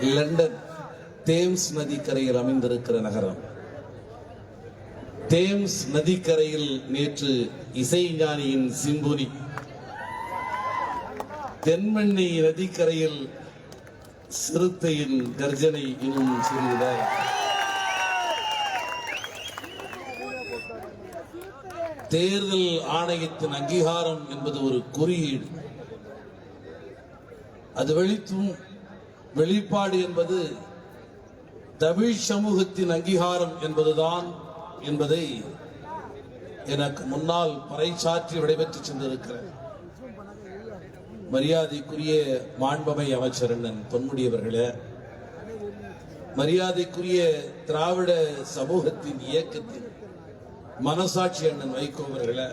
London Thames நதிக்கரையில் அமைந்திருக்கிற நகரம். Thames நதிக்கரையில் நேற்று இசைஞானியின் சிம்பொனி தென்மண்ணி நதிக்கரையில் சிறுத்தையின் கர்ஜனை இன்னும் சிறித தேர்தல் ஆணையத்தின் அங்கீகாரம் என்பது ஒரு குறியீடு. அது வெளித்தும் வெளிப்பாடு என்பது தமிழ் சமூகத்தின் அங்கீகாரம் என்பதுதான் என்பதை எனக்கு முன்னால் பறைசாற்றி விடைபெற்று சென்றிருக்கிறேன். மரியாதைக்குரிய மாண்பமை அமைச்சர் அண்ணன் பொன்முடியவர்களே மரியாதைக்குரிய திராவிட சமூகத்தின் இயக்கத்தின் மனசாட்சி அண்ணன் வைகோ அவர்களே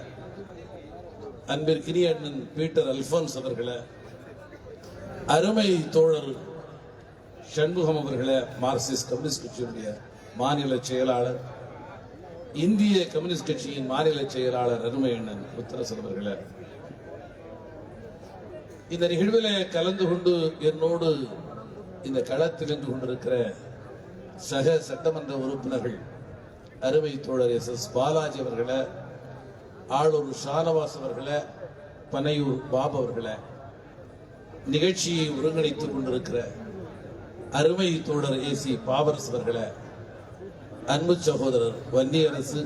அன்பிற்கினிய அண்ணன் பீட்டர் அல்போன்ஸ் அவர்களே அருமை தோழர் சண்முகம் அவர்களே மார்க்சிஸ்ட் கம்யூனிஸ்ட் கட்சியினுடைய மாநில செயலாளர். இந்திய கம்யூனிஸ்ட் கட்சியின் மாநில செயலாளர் அருமை அண்ணன் முத்தரசன் அவர்களே. இந்த நிகழ்விலே கலந்து கொண்டு என்னோடு இந்த களத்தில் நின்று கொண்டிருக்கிற சக சட்டமன்ற உறுப்பினர்கள் அருமை தோழர் எஸ். எஸ். பாலாஜி அவர்களை ஆளூர் ஷானவாஸ் அவர்களை பனையூர் பாபு அவர்களை நிகழ்ச்சியை ஒருங்கிணைத்துக் கொண்டிருக்கிற அருமை தோழர் ஏசி சி அன்பு சகோதரர் வன்னியரசு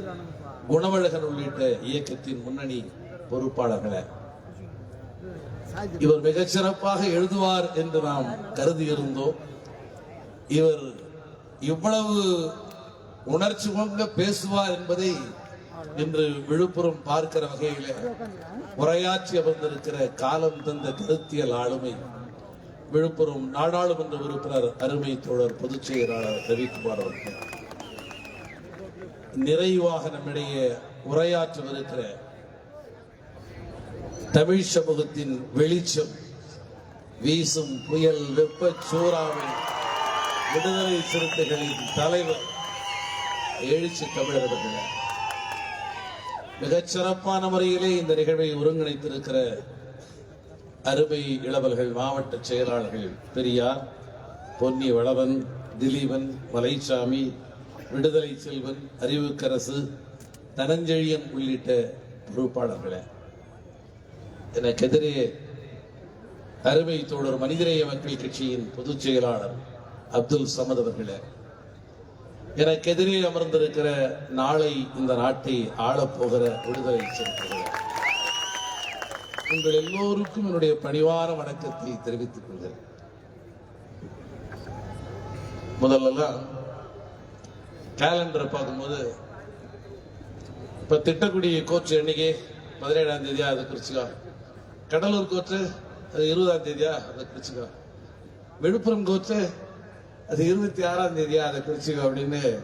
குணவழகன் உள்ளிட்ட இயக்கத்தின் முன்னணி பொறுப்பாளர்களை இவர் மிகச்சிறப்பாக எழுதுவார் என்று நாம் கருதி இருந்தோம் இவர் இவ்வளவு உணர்ச்சி பொங்க பேசுவார் என்பதை இன்று விழுப்புரம் பார்க்கிற வகையில உரையாற்றி அமர்ந்திருக்கிற காலம் தந்த கருத்தியல் ஆளுமை விழுப்புரம் நாடாளுமன்ற உறுப்பினர் அருமை தோழர் பொதுச் செயலாளர் ரவிக்குமார் அவர்கள். நிறைவாக நம்மிடையே உரையாற்றவிருக்கிற தமிழ் சமூகத்தின் வெளிச்சம் வீசும் புயல் வெப்ப சூறாவை விடுதலை சிறுத்தைகளின் தலைவர் எழுச்சி தமிழர் மிகச் சிறப்பான முறையிலே இந்த நிகழ்வை ஒருங்கிணைத்திருக்கிற அருமை இளவல்கள் மாவட்ட செயலாளர்கள் பெரியார் பொன்னி வளவன் திலீபன் மலைச்சாமி விடுதலை செல்வன் அறிவுக்கரசு தனஞ்செழியன் உள்ளிட்ட பொறுப்பாளர்களே. எனக்கு எதிரே அருமை தோழர் மனிதநேய மக்கள் கட்சியின் பொதுச் செயலாளர் அப்துல் சமத் அவர்களே. எனக்கு எதிரே அமர்ந்திருக்கிற நாளை இந்த நாட்டை ஆளப்போகிற விடுதலை செல்வர்களே உங்கள் எல்லோருக்கும் என்னுடைய பணிவார வணக்கத்தை தெரிவித்துக் கொள்கிறேன். முதல்லலாம் கேலண்டரை பார்க்கும்போது இப்ப திட்டக்குடி கோச்சு என்னைக்கு? பதினேழாம் தேதியா? அதை குறிச்சுக்கோ. கடலூர் கோச்சு அது இருபதாம் தேதியா? அதை குறிச்சுக்கோ. விழுப்புரம் கோச்சு அது இருபத்தி ஆறாம் தேதியா? அதை குறிச்சுக்கோ அப்படின்னு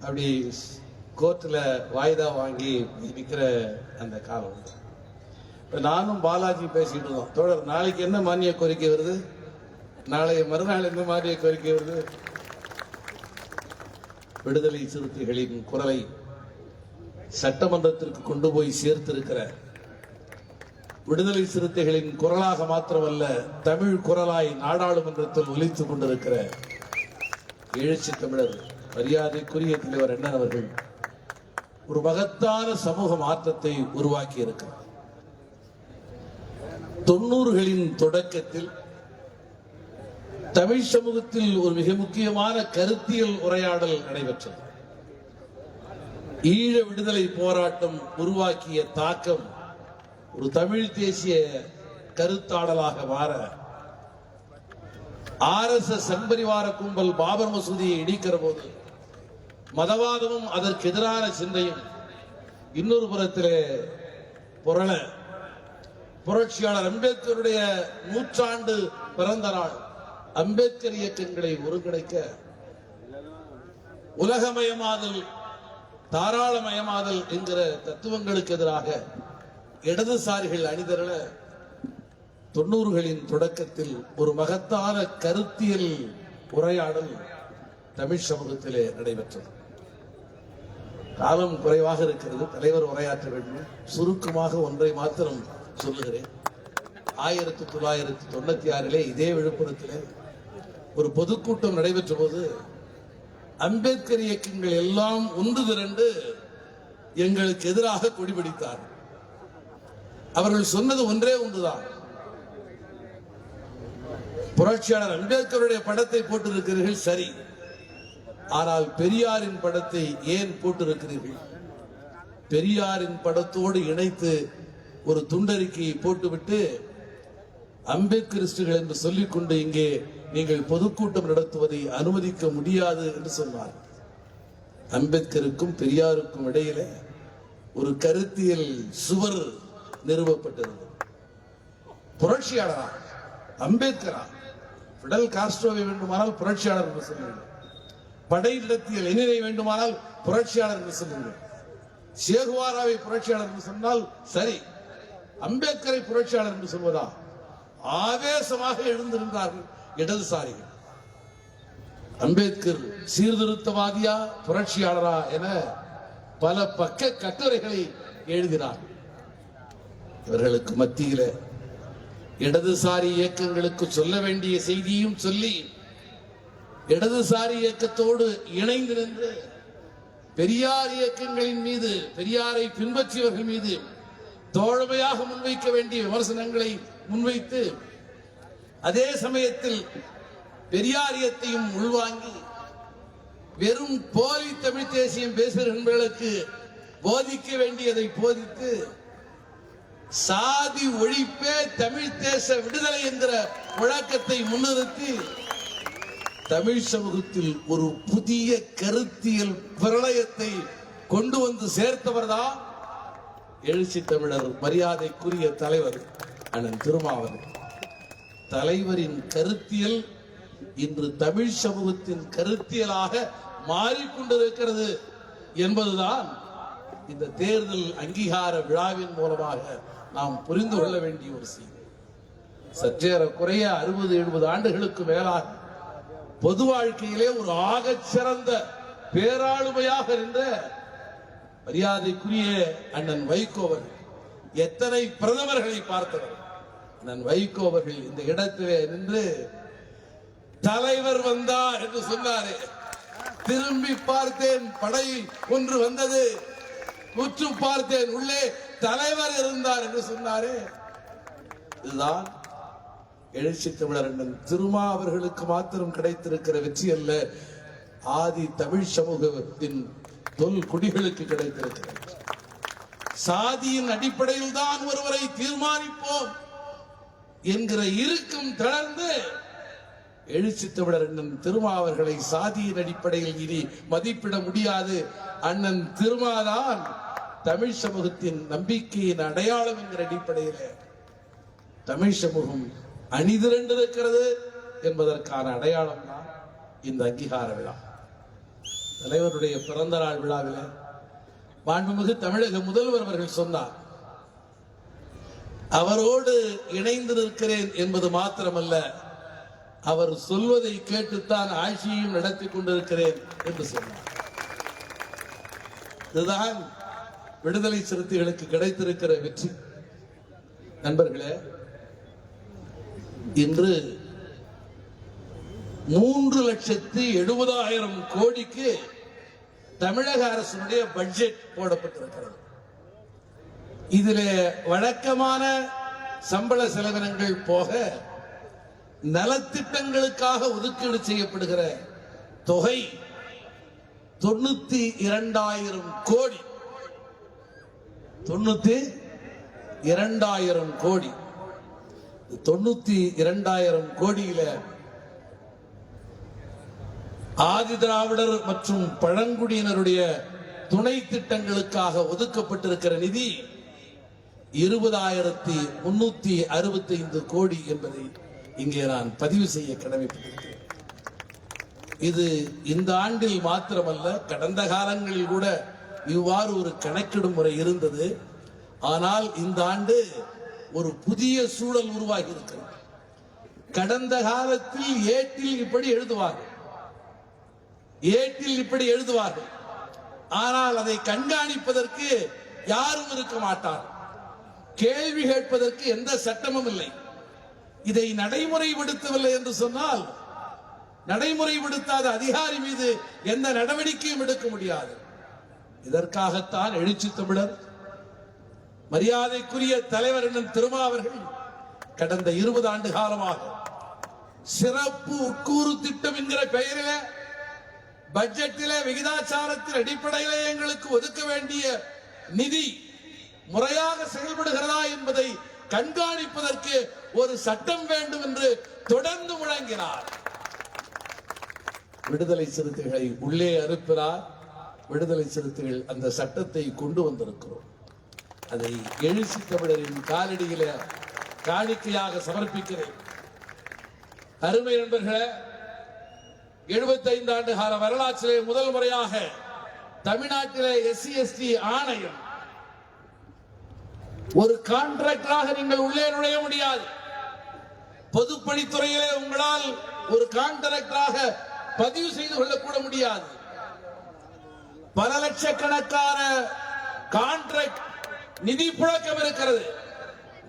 அப்படி கோர்ட்டில் வாய்தா வாங்கி நிற்கிற அந்த காலம் உண்டு. இப்போ நானும் பாலாஜி பேசிட்டு இருந்தோம். தோழர் நாளைக்கு என்ன மானிய கோரிக்கை வருது? நாளைய மறுநாள் என்ன மானிய கோரிக்கை வருது? விடுதலை சிறுத்தைகளின் குரலை சட்டமன்றத்திற்கு கொண்டு போய் சேர்த்திருக்கிற விடுதலை சிறுத்தைகளின் குரலாக மாத்திரமல்ல தமிழ் குரலாய் நாடாளுமன்றத்தில் ஒலித்துக் கொண்டிருக்கிற எழுச்சி தமிழர் மரியாதைக்குரிய தலைவர் அண்ணன் அவர்கள் ஒரு மகத்தான சமூக மாற்றத்தை உருவாக்கி இருக்கிறார் தொண்ணூறுகளின் தொடக்கத்தில் தமிழ் சமூகத்தில் ஒரு மிக முக்கியமான கருத்தியல் உரையாடல் நடைபெற்றது. ஈழ விடுதலை போராட்டம் உருவாக்கிய தாக்கம் ஒரு தமிழ் தேசிய கருத்தாடலாக மாற ஆர் எஸ் எஸ் சம்பரிவார கும்பல் பாபர் மசூதியை இடிக்கிற போது மதவாதமும் அதற்கு எதிரான சிந்தையும் இன்னொரு புறத்திலே புரள புரட்சியாளர் அம்பேத்கருடைய நூற்றாண்டு பிறந்த நாள். அம்பேத்கர் இயக்கங்களை ஒருங்கிணைக்க உலகமயமாதல் தாராளமயமாதல் என்கிற தத்துவங்களுக்கு எதிராக இடதுசாரிகள் அணிதிரள தொண்ணூறுகளின் தொடக்கத்தில் ஒரு மகத்தான கருத்தியல் உரையாடல் தமிழ் சமூகத்திலே நடைபெற்றது. காலம் குறைவாக இருக்கிறது. தலைவர் உரையாற்ற வேண்டும். சுருக்கமாக ஒன்றை மாத்திரம் சொல்லுகிறேன். ஆயிரத்தி தொள்ளாயிரத்தி தொண்ணூத்தி ஆறிலே இதே விழுப்புரத்திலே ஒரு பொதுக்கூட்டம் நடைபெற்ற போது அம்பேத்கர் இயக்கங்கள் எல்லாம் ஒன்று திரண்டு எங்களுக்கு எதிராக கொடிபிடித்தார் அவர்கள் சொன்னது ஒன்றே ஒன்றுதான். புரட்சியாளர் அம்பேத்கருடைய படத்தை போட்டிருக்கிறீர்கள் சரி. ஆனால் பெரியாரின் படத்தை ஏன் போட்டிருக்கிறீர்கள்? பெரியாரின் படத்தோடு இணைத்து ஒரு துண்டறிக்கையை போட்டுவிட்டு அம்பேத்கரிஸ்டுகள் என்று சொல்லிக்கொண்டு இங்கே நீங்கள் பொதுக்கூட்டம் நடத்துவதை அனுமதிக்க முடியாது என்று சொன்னார். அம்பேத்கருக்கும் பெரியாருக்கும் இடையில ஒரு கருத்தியல் சுவர் நிறுவப்பட்டிருந்தது. புரட்சியாளரா? அம்பேத்கரா? பிடல் காஸ்ட்ரோவை வேண்டுமானால் புரட்சியாளர் என்று சொல்லுங்கள். படை நடத்திய எனினை வேண்டுமானால் புரட்சியாளர் என்று சொல்லுங்கள். சேகுவாராவை புரட்சியாளர் என்று சொன்னால் சரி. அம்பேத்கரை புரட்சியாளர் என்று சொல்வதா ஆவேசமாக எழுந்திருந்தார்கள் இடதுசாரிகள். அம்பேத்கர் சீர்திருத்தவாதியா புரட்சியாளரா என பல பக்க கட்டுரைகளை எழுதினார். இவர்களுக்கு மத்தியில இடதுசாரி இயக்கங்களுக்கு சொல்ல வேண்டிய செய்தியும் சொல்லி இடதுசாரி இயக்கத்தோடு இணைந்து நின்று பெரியார் இயக்கங்களின் மீது பெரியாரை பின்பற்றியவர்கள் மீது தோழமையாக முன்வைக்க வேண்டிய விமர்சனங்களை முன்வைத்து அதே சமயத்தில் பெரியாரியத்தையும் உள்வாங்கி வெறும் போலி தமிழ் தேசியம் பேசுகின்றவர்களுக்கு போதிக்க வேண்டியதை போதித்து சாதி ஒழிப்பே தமிழ் தேச விடுதலை என்கிற முழக்கத்தை முன்னிறுத்தி தமிழ் சமூகத்தில் ஒரு புதிய கருத்தியல் பிரளயத்தை கொண்டு வந்து சேர்த்தவர்தான் எழுச்சி தமிழர் மரியாதைக்குரிய தலைவர் அண்ணன் திருமாவளவன். தலைவரின் கருத்தியல் இன்று தமிழ் சமூகத்தின் கருத்தியலாக மாறிக்கொண்டிருக்கிறது என்பதுதான் இந்த தேர்தல் அங்கீகார விழாவின் மூலமாக நாம் புரிந்து கொள்ள வேண்டிய ஒரு செய்தி. சற்றேற குறைய அறுபது எழுபது ஆண்டுகளுக்கு மேலாக பொது வாழ்க்கையிலே ஒரு ஆகச் சிறந்த பேராளுமையாக இருந்த மரியாதைக்குரிய அண்ணன் வைகோ அவர்கள் எத்தனை பிரதமர்களை பார்த்தவர். அண்ணன் வைகோ அவர்கள் இந்த இடத்திலே நின்று தலைவர் வந்தார் என்று சொன்னாரே. திரும்பி பார்த்தேன் படை ஒன்று வந்தது. உற்று பார்த்தேன் உள்ளே தலைவர் இருந்தார் என்று சொன்னாரே. இதுதான் எழுச்சி தமிழர் அண்ணன் திருமா அவர்களுக்கு மாத்திரம் கிடைத்திருக்கிற வெற்றி அல்ல ஆதி தமிழ் சமூகத்தின் தொல்குடிகளுக்கு கிடைத்திருக்கிறது. சாதியின் அடிப்படையில் தான் ஒருவரை தீர்மானிப்போம் என்கிற இருக்கும் தளர்ந்து எழுச்சி தமிழர் அண்ணன் திருமா அவர்களை சாதியின் அடிப்படையில் இனி மதிப்பிட முடியாது. அண்ணன் திருமாதான் தமிழ் சமூகத்தின் நம்பிக்கையின் அடையாளம் என்கிற அடிப்படையில் தமிழ் சமூகம் அணிதிரண்டிருக்கிறது என்பதற்கான அடையாளம் தான் இந்த அங்கீகார விழா. தலைவருடைய பிறந்த நாள் விழாவில் மாண்புமிகு தமிழக முதல்வர் அவர்கள் சொன்னார் அவரோடு இணைந்து நிற்கிறேன் என்பது மாத்திரமல்ல அவர் சொல்வதை கேட்டுத்தான் ஆட்சியையும் நடத்தி கொண்டிருக்கிறேன் என்று சொன்னார். இதுதான் விடுதலை சிறுத்தைகளுக்கு கிடைத்திருக்கிற வெற்றி. நண்பர்களே இன்று மூன்று லட்சத்தி எழுபதாயிரம் கோடிக்கு தமிழக அரசுடைய பட்ஜெட் போடப்பட்டிருக்கிறது. இதில் வழக்கமான சம்பள செலவினங்கள் போக நலத்திட்டங்களுக்காக ஒதுக்கீடு செய்யப்படுகிற தொகை தொண்ணூத்தி இரண்டாயிரம் கோடி. தொண்ணூத்தி இரண்டாயிரம் கோடி. தொண்ணூத்தி இரண்டாயிரம் கோடியில ஆதி திராவிடர் மற்றும் பழங்குடியினருடைய துணை திட்டங்களுக்காக ஒதுக்கப்பட்டிருக்கிற நிதி இருபதாயிரத்தி முன்னூத்தி அறுபத்தி ஐந்து கோடி என்பதை இங்கே நான் பதிவு செய்ய கடமைப்பட்டிருக்கிறேன். இது இந்த ஆண்டில் மாத்திரமல்ல கடந்த காலங்களில் கூட இவ்வாறு ஒரு கணக்கிடும் முறை இருந்தது. ஆனால் இந்த ஆண்டு ஒரு புதிய சூழல் உருவாகி இருக்கிறது. கடந்த காலத்தில் ஏட்டில் இப்படி எழுதுவார்கள். ஏட்டில் இப்படி எழுதுவார்கள். ஆனால் அதை கண்காணிப்பதற்கு யாரும் இருக்க மாட்டார் கேள்வி கேட்பதற்கு எந்த சட்டமும் இல்லை. இதை நடைமுறைப்படுத்தவில்லை என்று சொன்னால் நடைமுறைப்படுத்தாத அதிகாரி மீது எந்த நடவடிக்கையும் எடுக்க முடியாது. இதற்காகத்தான் எழுச்சி தமிழர் மரியாதைக்குரிய தலைவர் என்னும் திருமா அவர்கள் கடந்த இருபது ஆண்டு காலமாக சிறப்பு உட்கூறு திட்டம் என்கிற பெயரில் பட்ஜெட்டிலே விகிதாச்சாரத்தின் அடிப்படையிலே எங்களுக்கு ஒதுக்க வேண்டிய நிதி முறையாக செயல்படுகிறதா என்பதை கண்காணிப்பதற்கு ஒரு சட்டம் வேண்டும் என்று தொடர்ந்து முழங்கினார். விடுதலை சிறுத்தைகளை உள்ளே அனுப்பினார். விடுதலை சிறுத்தைகள் அந்த சட்டத்தை கொண்டு வந்திருக்கிறோம். அதை எழுச்சி தமிழரின் காலடியில காணிக்கையாக சமர்ப்பிக்கிறேன். அருமை நண்பர்களே 75 ஆண்டு கால வரலாற்றிலே முதல் முறையாக தமிழ்நாட்டிலே எஸ்சி எஸ்டி ஆணையம். ஒரு கான்ட்ராக்டராக நீங்கள் உள்ளே நுழைய முடியாது. பொதுப்பணித்துறையிலே உங்களால் ஒரு கான்ட்ராக்டராக பதிவு செய்து கொள்ளக்கூட முடியாது. பல லட்சக்கணக்கான கான்ட்ராக்ட் நிதி புழக்கம் இருக்கிறது.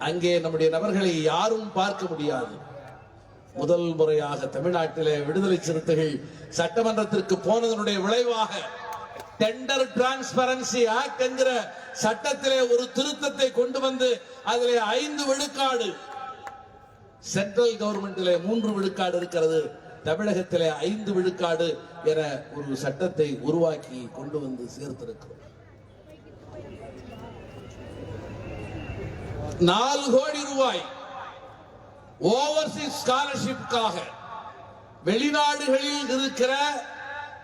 அங்கே நம்முடைய நபர்களை யாரும் பார்க்க முடியாது. முதல் முறையாக தமிழ்நாட்டிலே விடுதலை சிறுத்தைகள் சட்டமன்றத்திற்கு போனதனுடைய விளைவாக டெண்டர் டிரான்ஸ்பரன்சி ஆக்ட் என்கிற சட்டத்திலே ஒரு திருத்தத்தை கொண்டு வந்து அதிலே ஐந்து விழுக்காடு சென்ட்ரல் கவர்மெண்டிலே மூன்று விழுக்காடு இருக்கிறது. தமிழகத்திலே ஐந்து விழுக்காடு என ஒரு சட்டத்தை உருவாக்கி கொண்டு வந்து சேர்த்திருக்கிறோம். நாலு கோடி ரூபாய் ஓவர்சீஸ் ஸ்காலர்ஷிப்காக வெளிநாடுகளில் இருக்கிற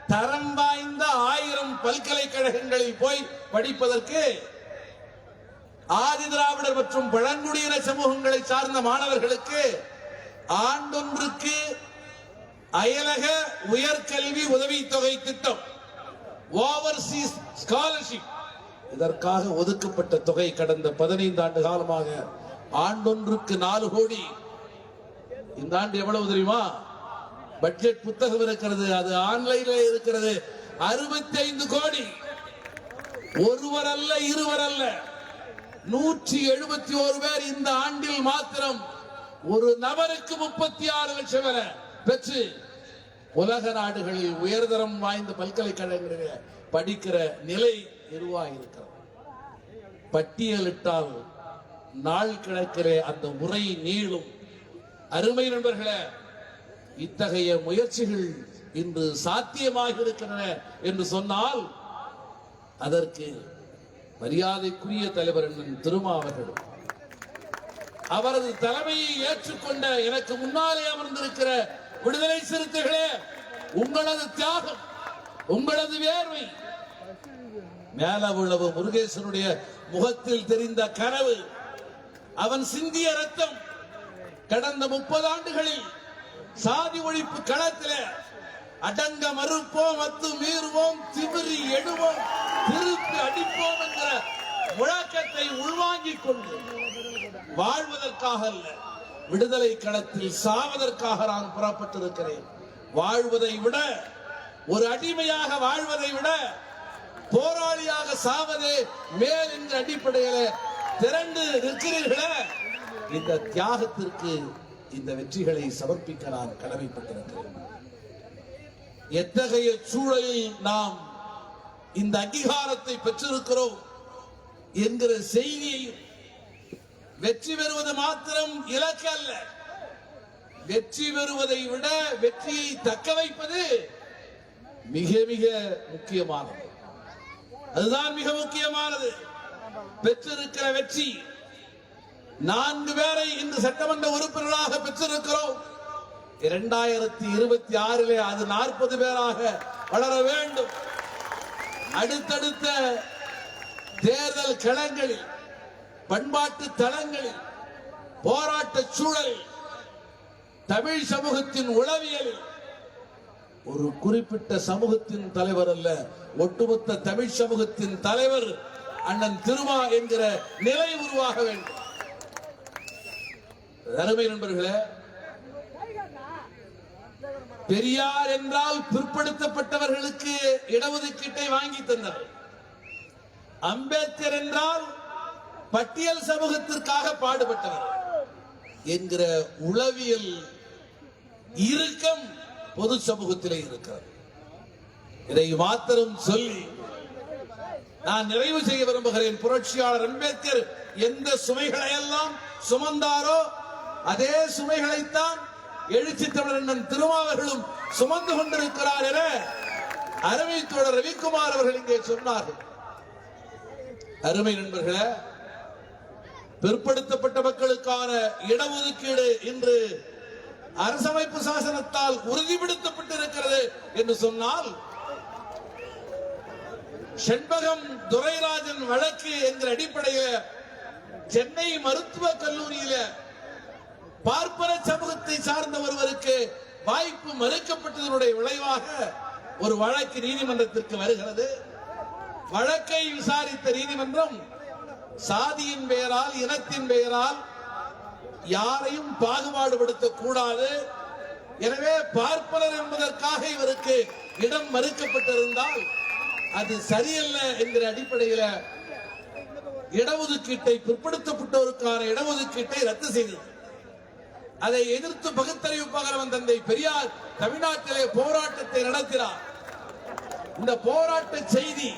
தரம் வாய்ந்த ஆயிரம் பல்கலைக்கழகங்களில் போய் படிப்பதற்கு ஆதி திராவிடர் மற்றும் பழங்குடியின சமூகங்களை சார்ந்த மாணவர்களுக்கு ஆண்டொன்றுக்கு அயலக உயர்கல்வி உதவித்தொகை திட்டம். ஓவர்சீஸ் ஸ்காலர்ஷிப் இதற்காக ஒதுக்கப்பட்ட தொகை கடந்த பதினைந்து ஆண்டு காலமாக ஆண்டொன்றுக்கு நாலு கோடி இந்த ஆண்டு எவ்வளவு தெரியுமா? பட்ஜெட் புத்தகம் இருக்கிறது அது ஆன்லைன்ல இருக்கிறது. அறுபத்தி ஐந்து கோடி. ஒருவர் அல்ல இருவர் அல்ல. நூற்றி எழுபத்தி ஒரு பேர் இந்த ஆண்டில் மாத்திரம் ஒரு நபருக்கு முப்பத்தி ஆறு லட்சம் என பெற்று உலக நாடுகளில் உயர்தரம் வாய்ந்த பல்கலைக்கழகங்களில் படிக்கிற நிலை உருவாகியிருக்கிறது பட்டியலிட்டால் நாள் கிழக்கிற அந்த உரை நீளும். அருமை நண்பர்களே இத்தகைய முயற்சிகள் இன்று சாத்தியமாக இருக்கின்றன என்று சொன்னால் அதற்கு மரியாதைக்குரிய தலைவர் என்னும் திருமா அவர்கள் அவரது தலைமையை ஏற்றுக்கொண்ட எனக்கு முன்னாலே அமர்ந்திருக்கிற விடுதலை சிறுத்தைகளே உங்களது தியாகம் உங்களது வேர்வை. மேலவுளவு முருகேசனுடைய முகத்தில் தெரிந்த கனவு அவன் சிந்திய ரத்தம் கடந்த முப்பது ஆண்டுகளில் சாதி ஒழிப்பு களத்தில் அடங்க மறுப்போம் அத்து மீறுவோம் திமிரி எடுவோம் திருப்பி அடிப்போம் என்கிற முழக்கத்தை உள்வாங்கிக் கொண்டு வாழ்வதற்காக அல்ல விடுதலை களத்தில் சாவதற்காக நான் புறப்பட்டிருக்கிறேன். வாழ்வதை விட ஒரு அடிமையாக வாழ்வதை விட போராளியாக சாவதே மேல் என்ற அடிப்படையில திரண்டு நிற்கிறீர்களே இந்த தியாகத்திற்கு இந்த வெற்றிகளை சமர்ப்பிக்க நான் கடமைப்பட்டிருக்கிறேன். எத்தகைய சூழலில் நாம் இந்த அங்கீகாரத்தை பெற்றிருக்கிறோம் என்கிற செய்தியையும் வெற்றி பெறுவது மாத்திரம் இலக்கு அல்ல. வெற்றி பெறுவதை விட வெற்றியை தக்க வைப்பது மிக மிக முக்கியமானது. அதுதான் மிக முக்கியமானது. பெற்றிருக்கிற வெற்றி. நான்கு பேரை இந்த சட்டமன்ற உறுப்பினராக பெற்றிருக்கிறோம். இரண்டாயிரத்தி இருபத்தி ஆறிலே அது நாற்பது பேராக வளர வேண்டும். அடுத்தடுத்த தேர்தல் களங்களில் பண்பாட்டு தளங்களில் போராட்ட சூழலில் தமிழ் சமூகத்தின் உளவியலில் ஒரு குறிப்பிட்ட சமூகத்தின் தலைவர் அல்ல ஒட்டுமொத்த தமிழ் சமூகத்தின் தலைவர் அண்ணன் திருமா என்கிற நிலை உருவாக வேண்டும். அருமை நண்பர்களே பெரியார் என்றால் பிற்படுத்தப்பட்டவர்களுக்கு இடஒதுக்கீட்டை வாங்கி தந்தவர். அம்பேத்கர் என்றால் பட்டியல் சமூகத்திற்காக பாடுபட்டவர் என்கிற உளவியல் இறுக்கம் பொது சமூகத்திலே இருக்கிறது. இதை மாத்திரம் சொல்லி நான் நிறைவு செய்ய விரும்புகிறேன். புரட்சியாளர் அம்பேத்கர் எந்த சுமைகளை எல்லாம் சுமந்தாரோ அதே சுமைகளைத்தான் எழுச்சி தமிழன் திருமாவர்களும் சுமந்து கொண்டிருக்கிறார் என அருமை தோழர் ரவிக்குமார் அவர்கள் இங்கே சொன்னார்கள். அருமை நண்பர்களே பிற்படுத்தப்பட்ட மக்களுக்கான இடஒதுக்கீடு இன்று அரசமைப்பு சாசனத்தால் உறுதிப்படுத்தப்பட்டிருக்கிறது என்று சொன்னால் செண்பகம் துரைராஜன் வழக்கு என்ற அடிப்படையில் சென்னை மருத்துவக் கல்லூரியில பார்ப்பன சமூகத்தை சார்ந்த ஒருவருக்கு வாய்ப்பு மறுக்கப்பட்டதனுடைய விளைவாக ஒரு வழக்கு நீதிமன்றத்திற்கு வருகிறது. வழக்கை விசாரித்த நீதிமன்றம் சாதியின் பெயரால் இனத்தின் பெயரால் யாரையும் பாகுபாடுபடுத்தக் கூடாது எனவே பார்ப்பனர் என்பதற்காக இவருக்கு இடம் மறுக்கப்பட்டிருந்தால் அது சரியல்ல என்கிற அடிப்படையில இடஒதுக்கீட்டை பிற்படுத்தப்பட்டோருக்கான இடஒதுக்கீட்டை ரத்து செய்தது. அதை எதிர்த்து பகுத்தறிவு பகரவன் தந்தை பெரியார் தமிழ்நாட்டிலே போராட்டத்தை நடத்தினார். இந்த போராட்ட செய்தி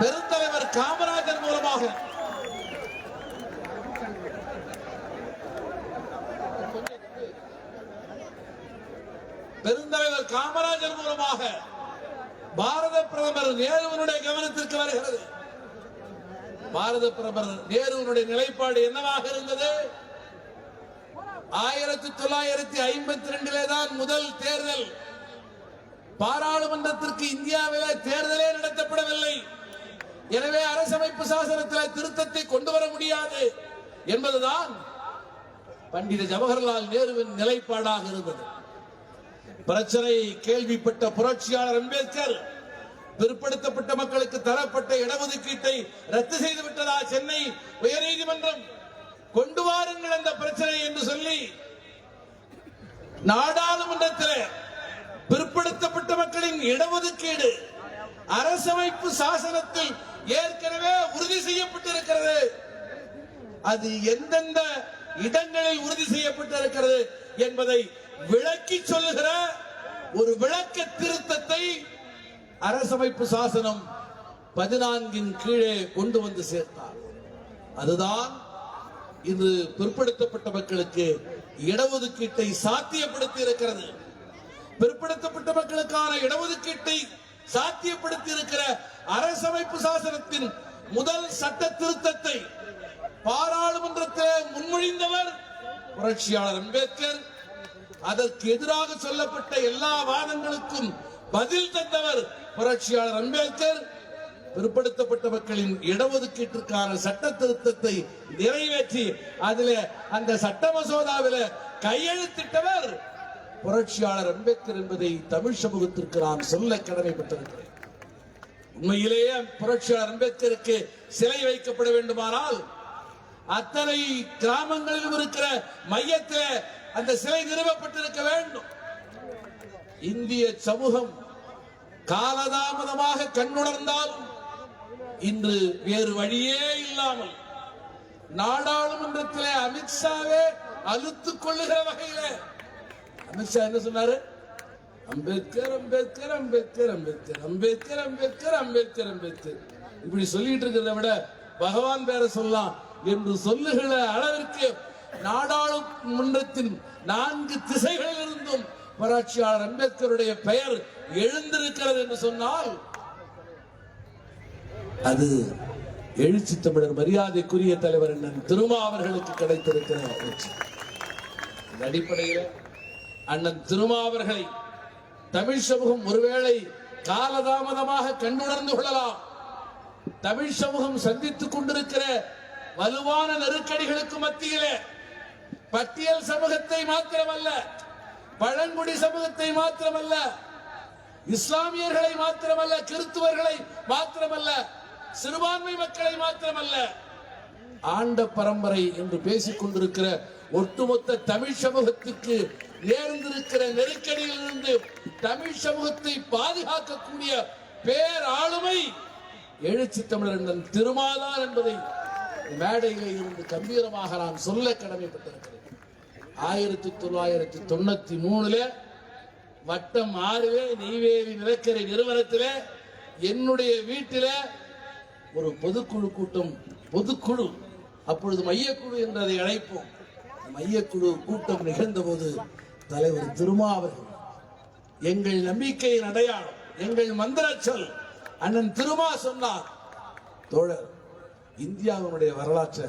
பெருந்தலைவர் காமராஜர் மூலமாக பெருந்தலைவர் காமராஜர் மூலமாக பாரத பிரதமர் நேருவனுடைய கவனத்திற்கு வருகிறது. பாரத பிரபர் நேருவனுடைய நிலைப்பாடு என்னவாக இருந்தது? ஆயிரத்தி தொள்ளாயிரத்தி ஐம்பத்தி ரெண்டிலே தான் முதல் தேர்தல். பாராளுமன்றத்திற்கு இந்தியாவிலே தேர்தலே நடத்தப்படவில்லை. எனவே அரசமைப்பு சாசனத்தில் திருத்தத்தை கொண்டு வர முடியாது என்பதுதான் பண்டித ஜவஹர்லால் நேருவின் நிலைப்பாடாக இருந்தது. பிரச்சனை கேள்விப்பட்ட புரட்சியாளர் அம்பேத்கர் பிற்படுத்தப்பட்ட மக்களுக்கு தரப்பட்ட இடஒதுக்கீட்டை ரத்து செய்து விட்டதா சென்னை உயர்நீதிமன்றம்? கொண்டு வாருங்கள் அந்த பிரச்சனை என்று சொல்லி நாடாளுமன்றத்தில் பிற்படுத்தப்பட்ட மக்களின் இடஒதுக்கீடு அரசமைப்பு சாசனத்தில் ஏற்கனவே உறுதி செய்யப்பட்டிருக்கிறது. அது எந்தெந்த இடங்களில் உறுதி செய்யப்பட்டிருக்கிறது என்பதை விளக்கி சொல்லுகிற ஒரு விளக்க திருத்தத்தை அரசமைப்பு சாசனம் பதினான்கின் கீழே கொண்டு வந்து சேர்த்தார். அதுதான் இன்று பிற்படுத்தப்பட்ட மக்களுக்கு இடஒதுக்கீட்டை சாத்தியப்படுத்தி இருக்கிறது பிற்படுத்தப்பட்ட மக்களுக்கான இடஒதுக்கீட்டை சாத்தியப்படுத்தி இருக்கிற அரசமைப்பு சாசனத்தின் முதல் சட்ட திருத்தத்தை பாராளுமன்றத்தில் முன்மொழிந்தவர் புரட்சியாளர் அம்பேத்கர். அதற்கு எதிராக சொல்லப்பட்ட எல்லா வாதங்களுக்கும் பதில் தந்தவர் புரட்சியாளர் அம்பேத்கர். பிற்படுத்தப்பட்ட மக்களின் இடஒதுக்கீட்டிற்கான சட்ட திருத்தத்தை நிறைவேற்றி அதில் அந்த சட்ட மசோதாவில் கையெழுத்திட்டவர் புரட்சியாளர் அம்பேத்கர் என்பதை தமிழ் சமூகத்திற்கு நான் சொல்ல கடமைப்பட்டிருக்கிறேன். உண்மையிலேயே புரட்சியாளர் அம்பேத்கருக்கு சிலை வைக்கப்பட வேண்டுமானால் அத்தனை கிராமங்களிலும் இருக்கிற மையத்தில் அந்த சிலை நிறுவப்பட்டிருக்க வேண்டும். இந்திய சமூகம் காலதாமதமாக கண்ணுணர்ந்தாலும் இன்று வேறு வழியே இல்லாமல் நாடாளுமன்றத்திலே அமித்ஷாவே அழுத்துக் கொள்ளுகிற வகையில. அமித்ஷா என்ன சொன்னாரு? அம்பேத்கர் அம்பேத்கர் அம்பேத்கர் அம்பேத்கர் அம்பேத்கர் அம்பேத்கர் அம்பேத்கர் அம்பேத்கர். இப்படி சொல்லிட்டு இருக்கிறத விட பகவான் பேரை சொல்லலாம் என்று சொல்லுகிற அளவிற்கு நாடாளுமன்றத்தின் நான்கு திசைகளில் புரட்சியாளர் அம்பேத்கருடைய பெயர் எழுந்திருக்கிறது என்று சொன்னால் அது எழுச்சி தமிழர் மரியாதைக்குரிய தலைவர் அண்ணன் திருமா அவர்களுக்கு கிடைத்திருக்கிற அடிப்படையில் அண்ணன் திருமா அவர்களை தமிழ் சமூகம் ஒருவேளை காலதாமதமாக கண்டுணர்ந்து கொள்ளலாம். தமிழ் சமூகம் சந்தித்துக் கொண்டிருக்கிற வலுவான நெருக்கடிகளுக்கு மத்தியிலே பட்டியல் சமூகத்தை மாத்திரமல்ல பழங்குடி சமூகத்தை மாத்திரமல்ல இஸ்லாமியர்களை மாத்திரமல்ல கிறிஸ்துவர்களை மாத்திரமல்ல சிறுபான்மை மக்களை மாத்திரமல்ல. ஆண்ட பரம்பரை என்று பேசிக் கொண்டிருக்கிற ஒட்டுமொத்த தமிழ் சமூகத்துக்கு நேர்ந்திருக்கிற நெருக்கடியிலிருந்து தமிழ் சமூகத்தை பாதுகாக்கக்கூடிய பேர் ஆளுமை எழுச்சி தமிழர் திருமாதான் என்பதை மேடையில் இருந்து கம்பீரமாக நான் சொல்ல கடமைப்பட்டிருக்கிறேன். ஆயிரத்தி தொள்ளாயிரத்தி தொண்ணூத்தி மூணுல வட்டம் ஆறுல நெய்வேலி நிலக்கரி நிறுவனத்தில் என்னுடைய வீட்டில ஒரு பொதுக்குழு கூட்டம் பொதுக்குழு. அப்பொழுது மையக்குழு என்றதை அழைப்போம். மையக்குழு கூட்டம் நிகழ்ந்த போது தலைவர் திருமாவர்கள் எங்கள் நம்பிக்கையின் அடையாளம் எங்கள் மந்திர சொல் அண்ணன் திருமா சொன்னார் தோழர் இந்தியாவினுடைய வரலாற்றை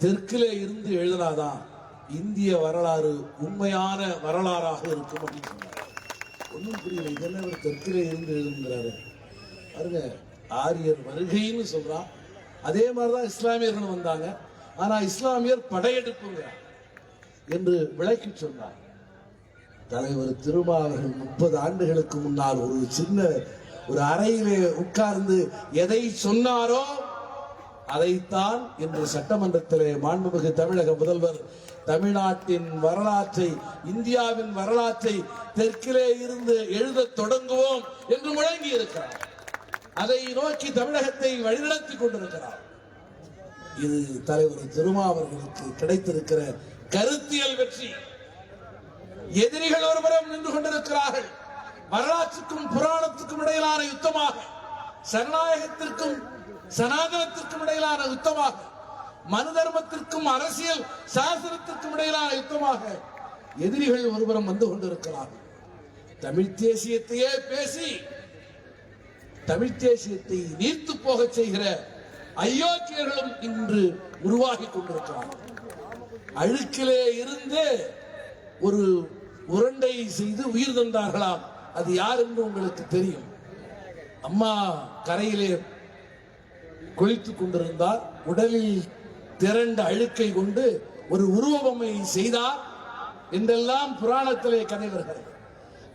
தெற்கிலே இருந்து எழுதினாதான் இந்திய வரலாறு உண்மையான வரலாறாக இருக்கும் அப்படின்னு சொன்னார். ஒன்றும் புரியல இதெல்லாம் என்ன தெற்கிலே இருந்து எழுதுங்கிறாரு பாருங்க ஆரியர் வருகைன்னு சொல்றான். அதே மாதிரிதான் இஸ்லாமியர்கள் வந்தாங்க. ஆனா இஸ்லாமியர் படையெடுப்புங்கிறார் என்று விளக்கி சொன்னார். தலைவர் திருமாவர்கள் முப்பது ஆண்டுகளுக்கு முன்னால் ஒரு சின்ன ஒரு அறையிலே உட்கார்ந்து எதை சொன்னாரோ அதைத்தான் இன்று சட்டமன்றத்திலே மாண்புமிகு தமிழக முதல்வர் தமிழ்நாட்டின் வரலாற்றை இந்தியாவின் வரலாற்றை தெற்கிலே இருந்து எழுதத் தொடங்குவோம் என்று முழங்கி இருக்கிறார் அதை நோக்கி தமிழகத்தை வழிநடத்திக் கொண்டிருக்கிறார். இது தலைவர் திருமா அவர்களுக்கு கிடைத்திருக்கிற கருத்தியல் வெற்றி. எதிரிகள் ஒருபுறம் நின்று கொண்டிருக்கிறார்கள். வரலாற்றுக்கும் புராணத்துக்கும் இடையிலான யுத்தமாக சரணாயகத்திற்கும் சனாதனத்திற்கும் இடையிலான யுத்தமாக மனு தர்மத்திற்கும் அரசியல் சாசனத்திற்கும் இடையிலான யுத்தமாக எதிரிகள் ஒருபுறம் வந்து கொண்டிருக்கிறார்கள். தமிழ் தேசியத்தையே பேசி தமிழ் தேசியத்தை நீர்த்து போகச் செய்கிற அயோக்கியர்களும் இன்று உருவாகி கொண்டிருக்கிறார்கள். அழுக்கிலே இருந்து ஒரு உருண்டை செய்து உயிர் தந்தார்களாம். அது யார் என்று உங்களுக்கு தெரியும். அம்மா கரையிலே குளித்துக் கொண்டிருந்தார். உடலில் திரண்ட அழுக்கை கொண்டு ஒரு உருவமை செய்தார் என்றெல்லாம் புராணத்திலே கதை வருகிறது.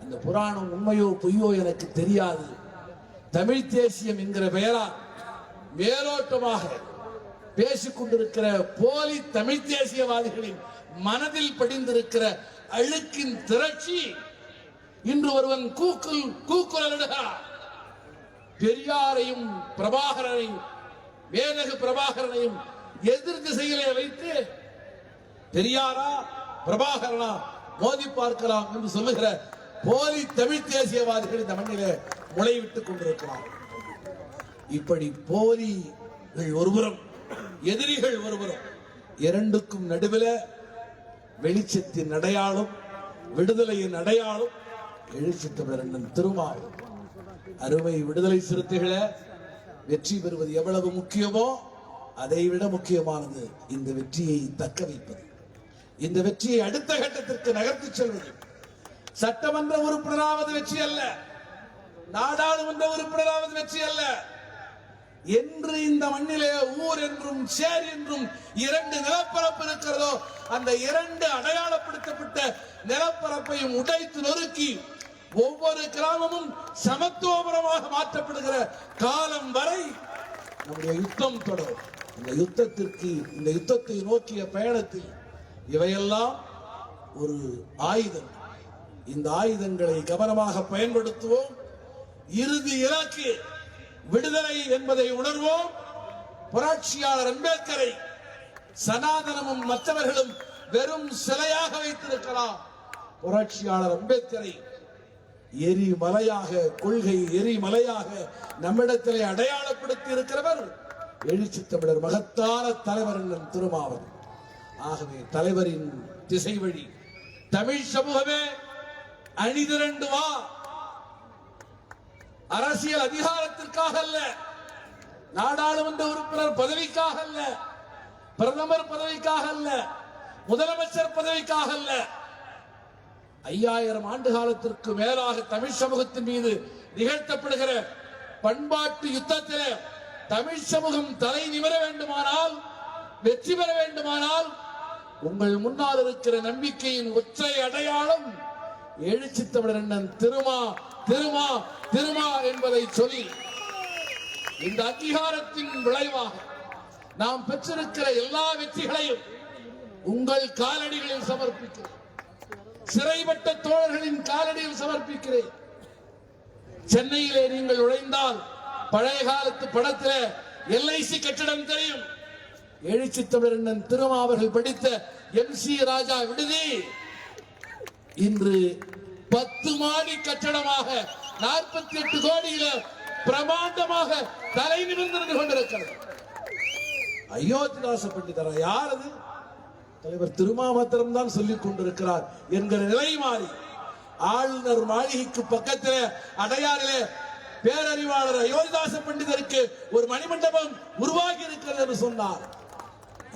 அந்த புராணம் உண்மையோ பொய்யோ எனக்கு தெரியாது. தமிழ் தேசியம் என்கிற பெயரால் மேலோட்டமாக பேசிக் கொண்டிருக்கிற போலி தமிழ் தேசியவாதிகளின் மனதில் படிந்திருக்கிற அழுக்கின் திரட்சி இன்று ஒருவன் கூக்குல் கூக்குரலிடுகிறார் பெரியாரையும் பிரபாகரனையும் மேதகு பிரபாகரனையும் எதிர் திசைகளை வைத்து பெரியாரா பிரபாகரனா மோதி பார்க்கலாம் என்று சொல்லுகிற போலி தமிழ் தேசியவாதிகள் இந்த மண்ணிலே முளைவிட்டுக் கொண்டிருக்கிறார் இப்படி போலிகள் ஒருபுறம் எதிரிகள் ஒருபுறம் இரண்டுக்கும் நடுவில் வெளிச்சத்தின் அடையாளம் விடுதலையின் அடையாளம் எழுச்சி தமிழர் திருமாவளவன் அருமை விடுதலை சிறுத்தைகளை வெற்றி பெறுவது எவ்வளவு முக்கியமோ அதை விட முக்கியமானது இந்த வெற்றியை தக்க வைப்பது. இந்த வெற்றியை அடுத்த கட்டத்திற்கு நகர்த்தி செல்வது. சட்டமன்ற உறுப்பினராவது வெற்றி அல்ல. நாடாளுமன்ற உறுப்பினராவது வெற்றி அல்ல. என்று இந்த மண்ணிலே ஊர் என்றும் சேர் என்றும் இரண்டு நிலப்பரப்பு இருக்கிறதோ அந்த இரண்டு அடையாளப்படுத்தப்பட்ட நிலப்பரப்பையும் உடைத்து நொறுக்கி ஒவ்வொரு கிராமமும் சமத்துவபுரமாக மாற்றப்படுகிற காலம் வரை நம்முடைய யுத்தம் தொடரும். இந்த யுத்தத்திற்கு இந்த யுத்தத்தை நோக்கிய பயணத்தில் இவையெல்லாம் ஒரு ஆயுதம் இந்த ஆயுதங்களை கவனமாக பயன்படுத்துவோம். இறுதி இலக்கு விடுதலை என்பதை உணர்வோம். புரட்சியாளர் அம்பேத்கரை சனாதனமும் மற்றவர்களும் வெறும் சிலையாக வைத்திருக்கலாம். புரட்சியாளர் அம்பேத்கரை எரிமலையாக கொள்கை எரிமலையாக நம்மிடத்திலே அடையாளப்படுத்தி இருக்கிறவர் எழுச்சி தமிழர் மகத்தான தலைவர் என்னும் திருமாவன் ஆகவே தலைவரின் திசை வழி தமிழ் சமூகமே அணிதிரண்டு வா. அரசியல் அதிகாரத்திற்காக அல்ல நாடாளுமன்ற உறுப்பினர் பதவிக்காக அல்ல பிரதமர் பதவிக்காக அல்ல முதலமைச்சர் பதவிக்காக அல்ல. ஐயாயிரம் ஆண்டு காலத்திற்கு மேலாக தமிழ் சமூகத்தின் மீது நிகழ்த்தப்படுகிற பண்பாட்டு யுத்தத்திலே தமிழ் சமூகம் தலை நிமிர வேண்டுமானால் வெற்றி பெற வேண்டுமானால் உங்கள் முன்னால் இருக்கிற நம்பிக்கையின் ஒற்றை அடையாளம் எழுச்சி தமிழர் திருமா திருமா திருமா என்பதை சொல்லி இந்த அங்கீகாரத்தின் விளைவாக நாம் பெற்றிருக்கிற எல்லா வெற்றிகளையும் உங்கள் காலடிகளில் சமர்ப்பிக்கிறேன். சிறைப்பட்ட தோழர்களின் காலடியில் சமர்ப்பிக்கிறேன். சென்னையிலே நீங்கள் உழைந்தால் பழைய காலத்து படத்திலே எல்ஐசி கட்டிடம் தெரியும். எழுச்சி தமிழன் திருமாவர்கள் படித்த எம் சி ராஜா விடுதி. இன்று பத்து மாடி கட்டடமாக நாற்பத்தி எட்டு கோடியில பிரமாண்டமாக தலை நிமிர்ந்து நின்று கொண்டிருக்கிறது. அயோத்திதாச பண்டிதரா யார் அது? தலைவர் திருமாவத்திரம் தான் சொல்லிக் கொண்டிருக்கிறார் என்கிற நிலை மாறி ஆளுநர் மாளிகைக்கு பக்கத்தில் அடையாறிலே பேரறிவாளர் அயோத்திதாச பண்டிதருக்கு ஒரு மணிமண்டபம் உருவாகி இருக்கிறது என்று சொன்னார்.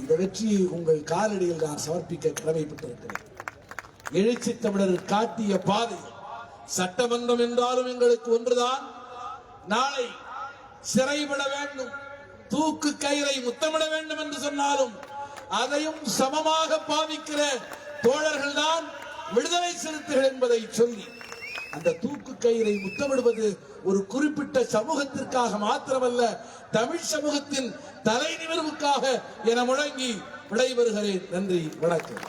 இந்த வெற்றியை உங்கள் காலடியில் நான் சமர்ப்பிக்க கடமைப்பட்டிருக்கிறேன். எழுச்சி தமிழர் காட்டிய பாதை சட்டமன்றம் என்றாலும் எங்களுக்கு ஒன்றுதான். நாளை சிறைவிட வேண்டும். தூக்கு கயிறை முத்தமிட வேண்டும் என்று சொன்னாலும் அதையும் சமமாக பாவிக்கிற தோழர்கள் தான் விடுதலை சிறுத்தைகள் என்பதை சொல்லி அந்த தூக்கு கயிறை முத்தமிடுவது ஒரு குறிப்பிட்ட சமூகத்திற்காக மாத்திரமல்ல தமிழ் சமூகத்தின் தலை நிமிர்வுக்காக என முழங்கி விடைபெறுகிறேன். நன்றி வணக்கம்.